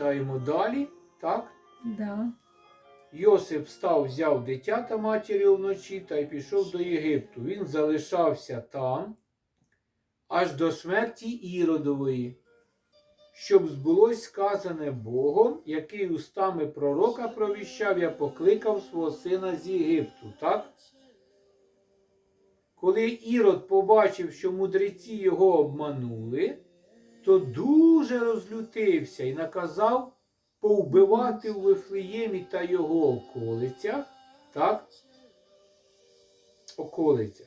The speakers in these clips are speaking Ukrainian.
читаємо далі, так? Да. Йосип встав, взяв дитя та матір'ю вночі та й пішов до Єгипту. Він залишався там аж до смерті Іродової, щоб збулось сказане Богом, який устами пророка провіщав, я покликав свого сина з Єгипту. Так? Коли Ірод побачив, що мудреці його обманули, то дуже розлютився і наказав повбивати у Вифлеємі та його околицях, так? Околицях.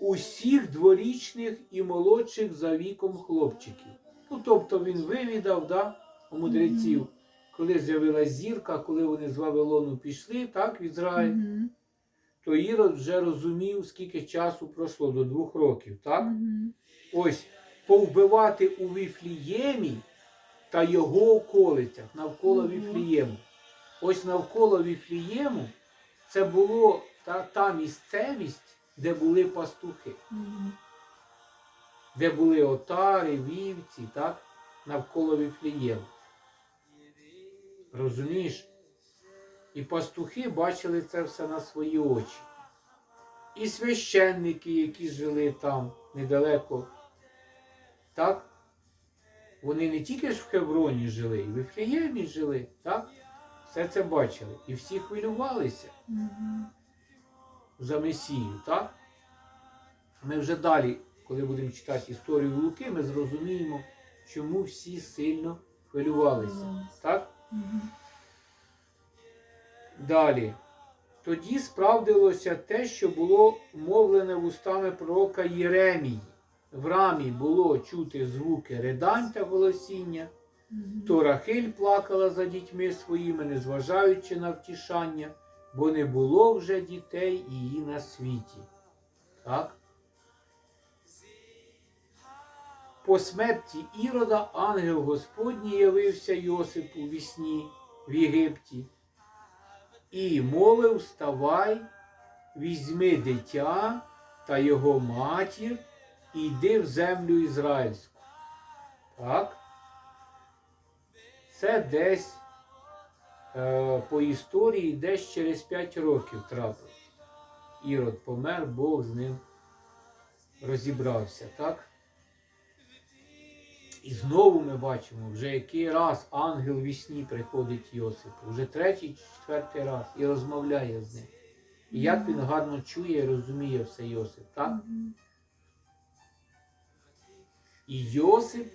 Усіх дворічних і молодших за віком хлопчиків. Ну, тобто він вивідав, да, у мудреців, коли з'явилась зірка, коли вони з Вавилону пішли, так, в Ізраїль. То Ірод вже розумів, скільки часу пройшло, до двох років, так? Мгм. ось повбивати у Віфліємі та його околицях навколо Мгм. Віфлієму. Ось навколо Віфлієму це було та, та місцевість, де були пастухи, Мгм. де були отари, вівці, так? навколо Віфлієму. Розумієш? І пастухи бачили це все на свої очі. І священники, які жили там недалеко, так? Вони не тільки ж в Хевроні жили, і в Вифлеємі жили, так? Все це бачили. І всі хвилювалися Мгм. за Месію, так? Ми вже далі, коли будемо читати історію Луки, ми зрозуміємо, чому всі сильно хвилювалися. Так? Мгм. Далі. Тоді справдилося те, що було мовлене вустами пророка Єремії. В рамі було чути звуки ридань та голосіння, то Рахиль плакала за дітьми своїми, незважаючи на втішання, бо не було вже дітей її на світі. Так? По смерті Ірода ангел Господній явився Йосипу в сні в Єгипті і мовив: Вставай, візьми дитя та його матір і йди в землю ізраїльську. Так? Це десь е, по історії десь через 5 років трапилось. Ірод помер, Бог з ним розібрався, так? І знову ми бачимо, вже який раз ангел в вісні приходить Йосипу, вже третій чи четвертий раз і розмовляє з ним. І як він гарно чує і розуміє все Йосип, так? І Йосип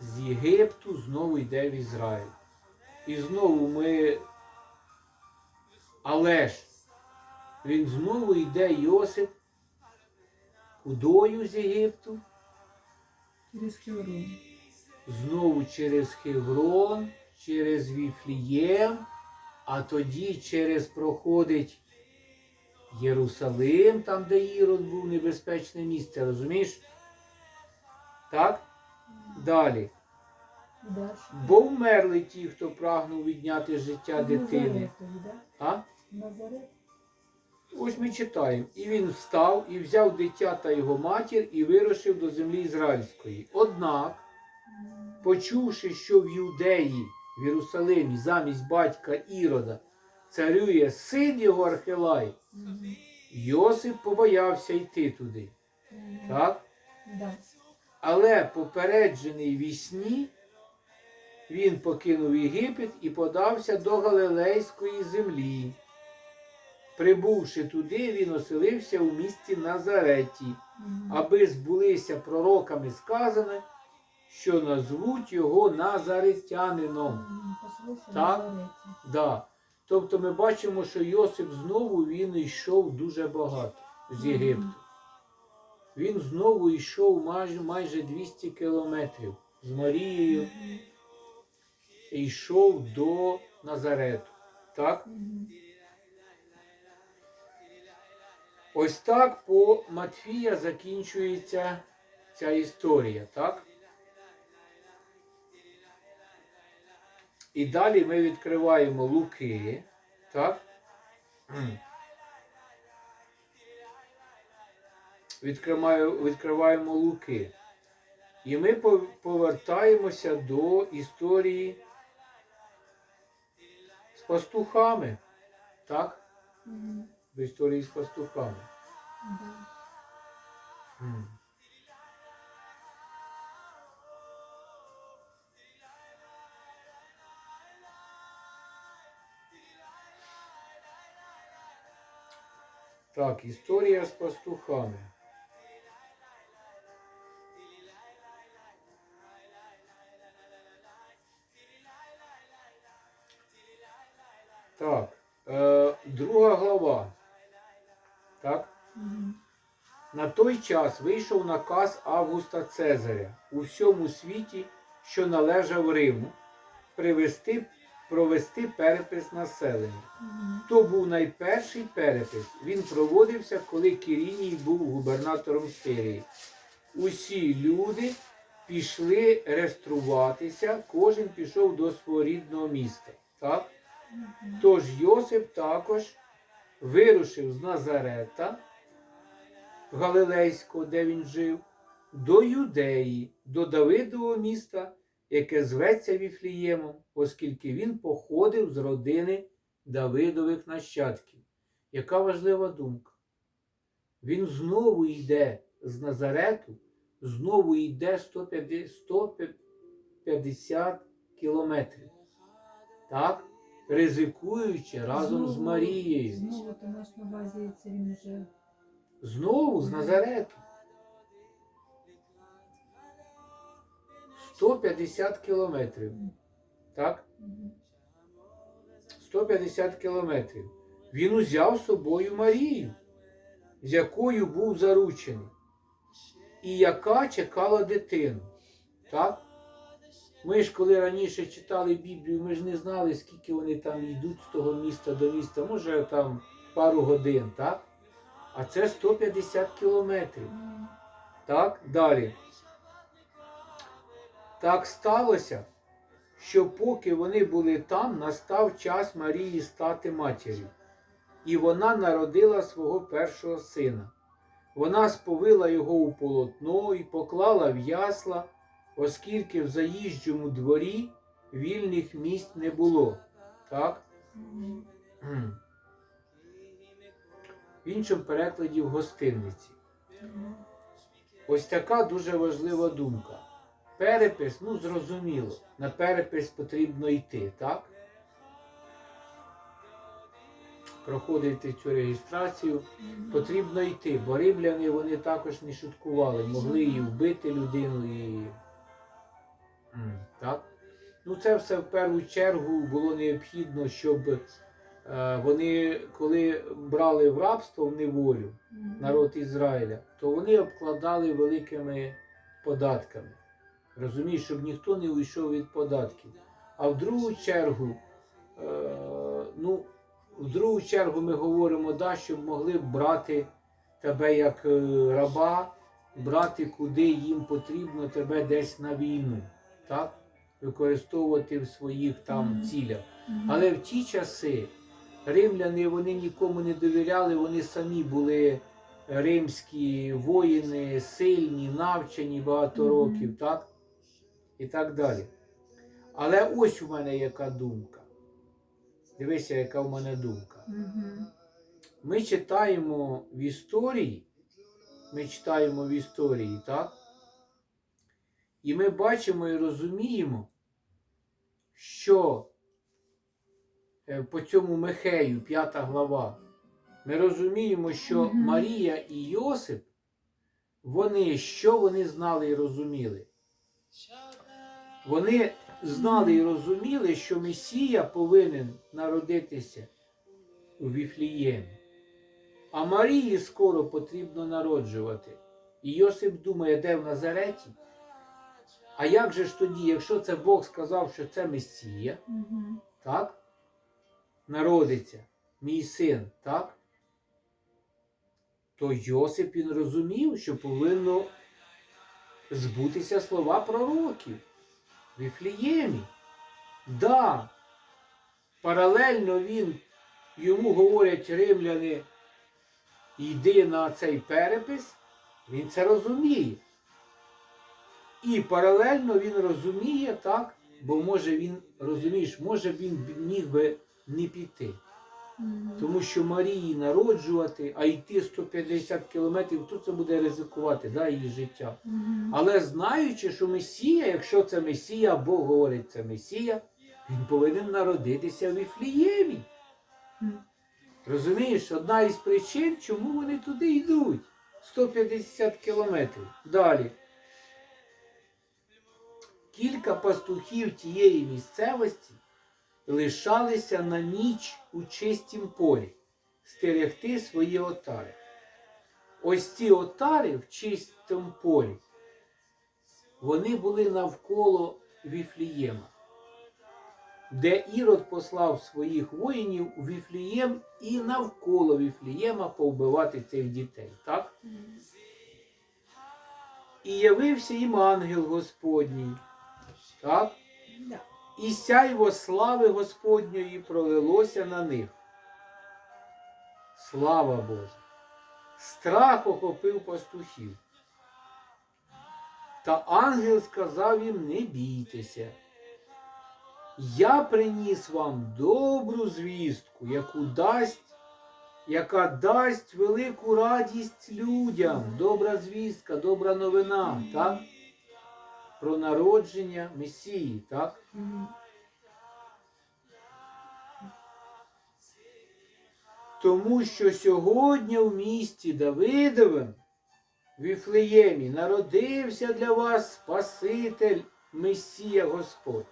з Єгипту знову йде в Ізраїль. І знову ми. Але ж він знову йде Йосип кудою з Єгипту, Через Хеврон. Знову через Хеврон, через Віфлієм, а тоді через проходить Єрусалим, там, де Ірод був небезпечне місце, розумієш? Так? Далі. Бо вмерли ті, хто прагнув відняти життя дитини. А? Ось ми читаємо. І він встав і взяв дитя та його матір і вирушив до землі ізраїльської. Однак. Почувши, що в Юдеї, в Єрусалимі, замість батька Ірода, царює син його Архилай, Йосип побоявся йти туди. Так? Але попереджений вісні, він покинув Єгипет і подався до Галилейської землі. Прибувши туди, він оселився у місті Назареті, аби збулися пророками сказане, що назвуть його Назаретянином. Мгм. Так. Да. Тобто ми бачимо, що Йосип знову він йшов дуже багато з Єгипту. Він знову йшов майже, майже 200 кілометрів з Марією і йшов до Назарету. Так? Ось так по Матфія закінчується ця історія, так? І далі ми відкриваємо Луки, так? Відкриваю, відкриваємо Луки. І ми пов- повертаємося до історії з пастухами. Так? До історії з пастухами. Да. Так, історія з пастухами. Так, е, друга глава. Так. Мгм. На той час вийшов наказ Августа Цезаря у всьому світі, що належав Риму, привести, провести перепис населення. То був найперший перепис. Він проводився, коли Кіріній був губернатором Сирії. Усі люди пішли реєструватися, кожен пішов до свого рідного міста. Так? Тож Йосип також вирушив з Назарета Галилейського, де він жив, до Юдеї, до Давидового міста, яке зветься Віфліємом, оскільки він походив з родини Давидових нащадків. Яка важлива думка? Він знову йде з Назарету, знову йде 150, 150 кілометрів. Так? Ризикуючи разом з Марією. Знову ти маєш на увазі, це він вже Знову з Назарету. 150 кілометрів. Так? 150 кілометрів. Він узяв з собою Марію, з якою був заручений, і яка чекала дитину. Так? Ми ж коли раніше читали Біблію, ми ж не знали, скільки вони там йдуть з того міста до міста, може там пару годин, так? А це 150 кілометрів. Так, далі. Так сталося, що поки вони були там, настав час Марії стати матір'ю. І вона народила свого першого сина. Вона сповила його у полотно і поклала в ясла, оскільки в заїжджому дворі вільних місць не було. Так? В іншому перекладі в гостинниці. Ось така дуже важлива думка. Перепис, ну зрозуміло, на перепис потрібно йти, так? Проходити цю реєстрацію, потрібно йти, бо римляни вони також не шуткували, могли і вбити людину, і. Так? Ну, це все в першу чергу було необхідно, щоб е, вони, коли брали в рабство в неволю, народ Ізраїля, то вони обкладали великими податками. Розумієш, щоб ніхто не уйшов від податків. А в другу чергу, е, ну, в другу чергу ми говоримо, да, щоб могли брати тебе як е, раба, брати куди їм потрібно тебе десь на війну, так? використовувати в своїх там цілях. Але в ті часи римляни вони нікому не довіряли, вони самі були римські воїни, сильні, навчені багато років, так? І так далі. Але ось у мене яка думка. Дивися, яка в мене думка. Мгм. Ми читаємо в історії, ми читаємо в історії, так? І ми бачимо і розуміємо, що е, по цьому Михею, 5 глава, ми розуміємо, що Мгм. Марія і Йосип, вони що вони знали і розуміли? Вони знали і розуміли, що Месія повинен народитися у Віфліємі. А Марії скоро потрібно народжувати. І Йосип думає, де в Назареті? А як же ж тоді, якщо це Бог сказав, що це Месія, Мгм. так? Народиться мій син, так? То Йосип він розумів, що повинно збутися слова пророків Віфліємі. Да, паралельно він, йому говорять римляни, йди на цей перепис, він це розуміє. І паралельно він розуміє, так, бо може він, розумієш, може він міг би не піти. Тому що Марії народжувати, а йти 150 кілометрів, хто це буде ризикувати, да, її життя. Але знаючи, що Месія, якщо це Месія, Бог говорить, це Месія, він повинен народитися в Іфліємі. Мгм. Розумієш, одна із причин, чому вони туди йдуть. 150 кілометрів. Далі. Кілька пастухів тієї місцевості лишалися на ніч у чистім полі, стерегти свої отари. Ось ці отари в чистому полі, вони були навколо Віфлієма, де Ірод послав своїх воїнів у Віфлієм і навколо Віфлієма повбивати цих дітей. Так? І явився їм ангел Господній. Так? І сяйво слави Господньої пролилося на них. Слава Божа! Страх охопив пастухів. Та ангел сказав їм: не бійтеся. Я приніс вам добру звістку, яку дасть, яка дасть велику радість людям. Добра звістка, добра новина, так? Про народження Месії, так? Тому що сьогодні в місті Давидовим, в Віфлеємі, народився для вас Спаситель Месія Господь.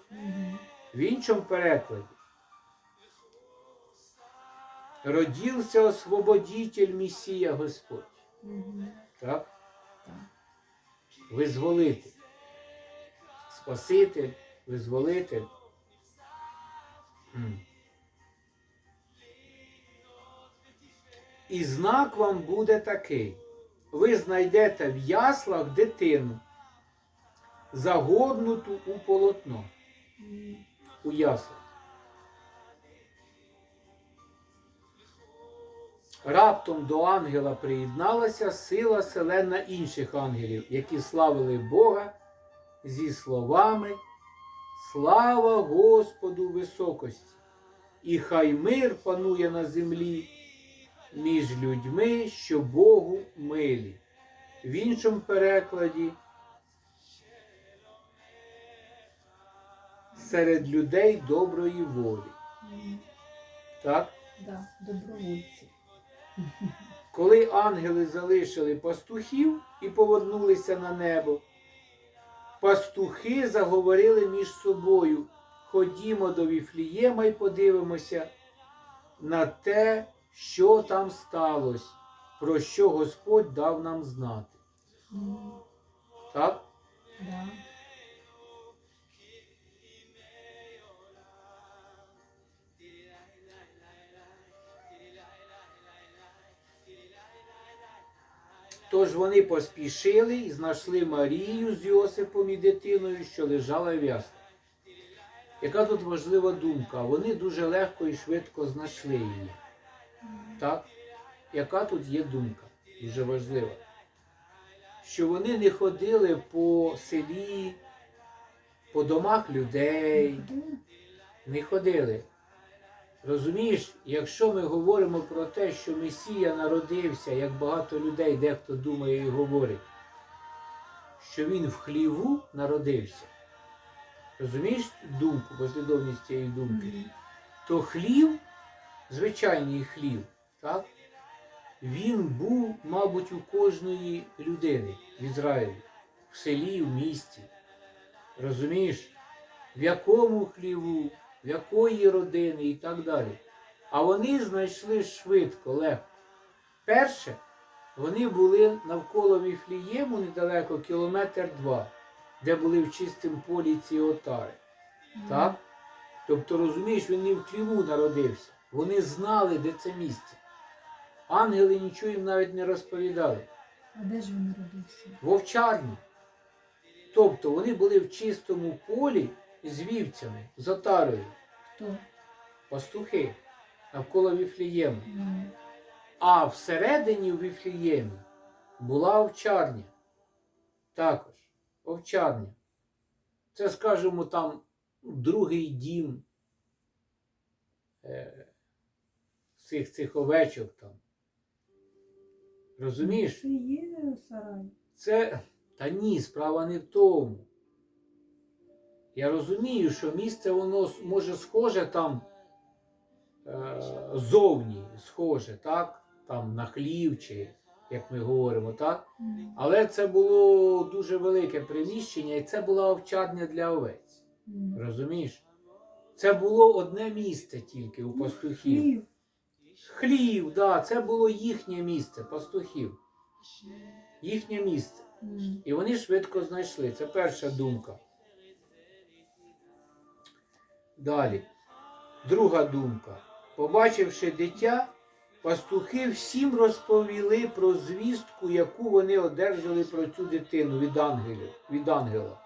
В іншому перекладі. Родився освободитель Месія Господь. Так? Так. Визволитель. М. І знак вам буде такий. Ви знайдете в яслах дитину, загорнуту у полотно, у яслах. Раптом до ангела приєдналася сила селена інших ангелів, які славили Бога зі словами Слава Господу високості! І хай мир панує на землі між людьми, що Богу милі. В іншому перекладі серед людей доброї волі. Так? Да, добровольці. Коли ангели залишили пастухів і повернулися на небо, пастухи заговорили між собою. Ходімо до Віфлієма і подивимося на те, що там сталося, про що Господь дав нам знати. Так? Да. Тож вони поспішили і знайшли Марію з Йосипом і дитиною, що лежала в яслах. Яка тут важлива думка? Вони дуже легко і швидко знайшли її. Так? Яка тут є думка? Дуже важлива. Що вони не ходили по селі, по домах людей, не ходили. Розумієш, якщо ми говоримо про те, що Месія народився, як багато людей дехто думає і говорить, що він в хліву народився. Розумієш думку, послідовність цієї думки? То хлів, звичайний хлів, так, він був, мабуть, у кожної людини в Ізраїлі, в селі, в місті. Розумієш, в якому хліву, в якої родини і так далі. А вони знайшли швидко, легко. Перше, вони були навколо Віфлієму недалеко, кілометр два, де були в чистому полі ці отари. Так? Тобто, розумієш, він не в хліву народився. Вони знали, де це місце. Ангели нічого їм навіть не розповідали. А де ж він народився? В овчарні. Тобто вони були в чистому полі з вівцями, з отарою, Хто? пастухи навколо Віфлієму. Ну, А всередині в Віфліємі була овчарня. Також овчарня. Це, скажімо, там другий дім е, цих, цих овечок там. Розумієш? Це є сарай. Це. Та ні, справа не в тому. Я розумію, що місце воно може схоже там е, зовні, схоже, так? Там на хлів, чи як ми говоримо, так? Але це було дуже велике приміщення, і це була овчарня для овець. Розумієш? Це було одне місце тільки у пастухів. Хлів. Хлів, да, це було їхнє місце, пастухів. Їхнє місце. І вони швидко знайшли. Це перша думка. Далі. Друга думка. Побачивши дитя, пастухи всім розповіли про звістку, яку вони одержали про цю дитину від ангелів, від ангела.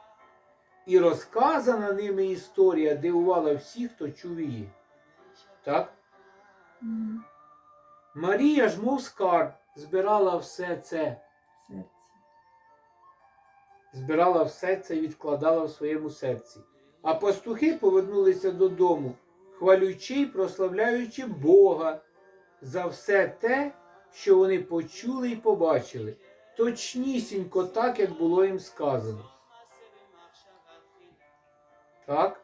І розказана ними історія дивувала всіх, хто чув її. Так? Мгм. Марія ж, мов скарб, збирала все це. Збирала все це і відкладала в своєму серці. А пастухи повернулися додому, хвалючи й прославляючи Бога за все те, що вони почули і побачили, точнісінько так, як було їм сказано. Так?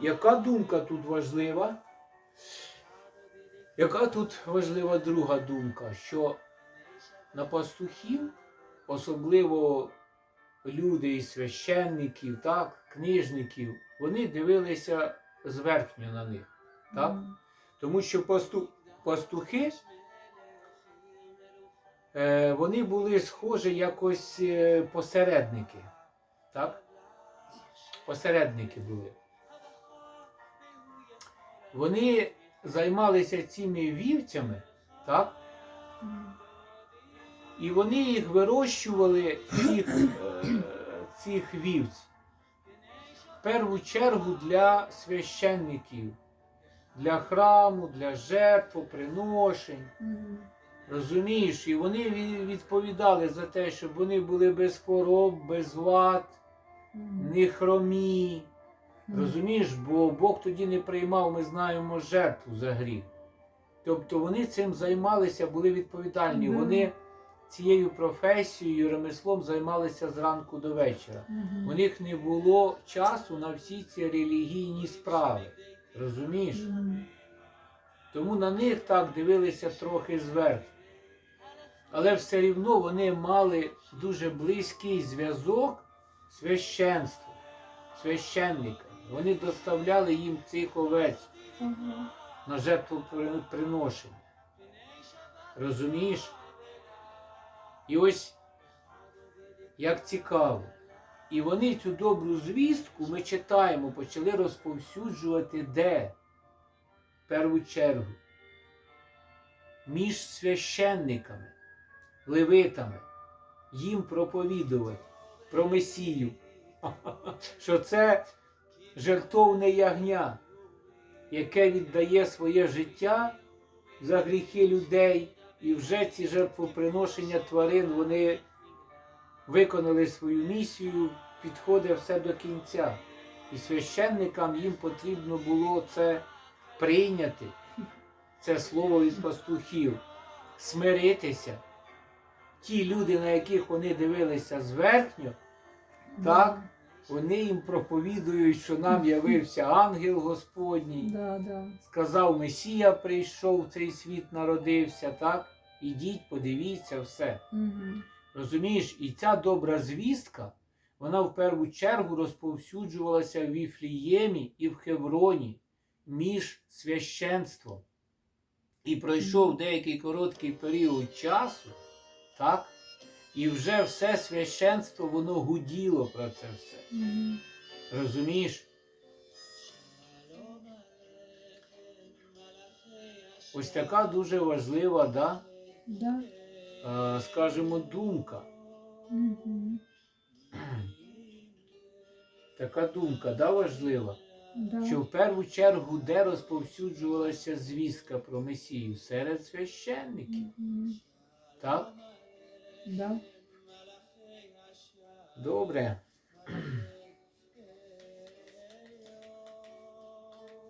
Яка думка тут важлива? Яка тут важлива друга думка? Що на пастухів, особливо люди і священників, так, книжників, вони дивилися зверхньо на них. Так? Тому що пасту, пастухи е, вони були схожі якось е, посередники. Так? Посередники були. Вони займалися цими вівцями, так? І вони їх вирощували, цих, е, цих вівць. В першу чергу для священників, для храму, для жертвоприношень. Розумієш, і вони відповідали за те, щоб вони були без хвороб, без вад, не хромі. Розумієш, бо Бог тоді не приймав, ми знаємо, жертву за гріх. Тобто вони цим займалися, були відповідальні. Да. Вони цією професією, ремеслом займалися зранку до вечора. Мгм. У них не було часу на всі ці релігійні справи. Розумієш? Мгм. Тому на них так дивилися трохи зверху. Але все рівно вони мали дуже близький зв'язок з священством, священниками. Вони доставляли їм цих овець Ага. на жертвоприношення. Розумієш? І ось як цікаво. І вони цю добру звістку ми читаємо, почали розповсюджувати де? В першу чергу. Між священниками, левитами, їм проповідувати про Месію, що це жертовне ягня, яке віддає своє життя за гріхи людей, і вже ці жертвоприношення тварин вони виконали свою місію, підходить все до кінця. І священникам їм потрібно було це прийняти, це слово від пастухів, смиритися. Ті люди, на яких вони дивилися зверхньо, Так. Вони їм проповідують, що нам явився ангел Господній. Да, да. Сказав, Месія прийшов, цей світ народився, так? Ідіть, подивіться, все. Мгм. Розумієш, і ця добра звістка, вона в першу чергу розповсюджувалася в Віфліємі і в Хевроні між священством. І пройшов деякий короткий період часу, так? І вже все священство воно гуділо про це все. Мгм. Розумієш? Ось така дуже важлива, да? Да. е, скажімо, думка. Мгм. Така думка, да, важлива. Да. що в першу чергу де розповсюджувалася звістка про Месію серед священників. Мгм. Так? Да. Добре.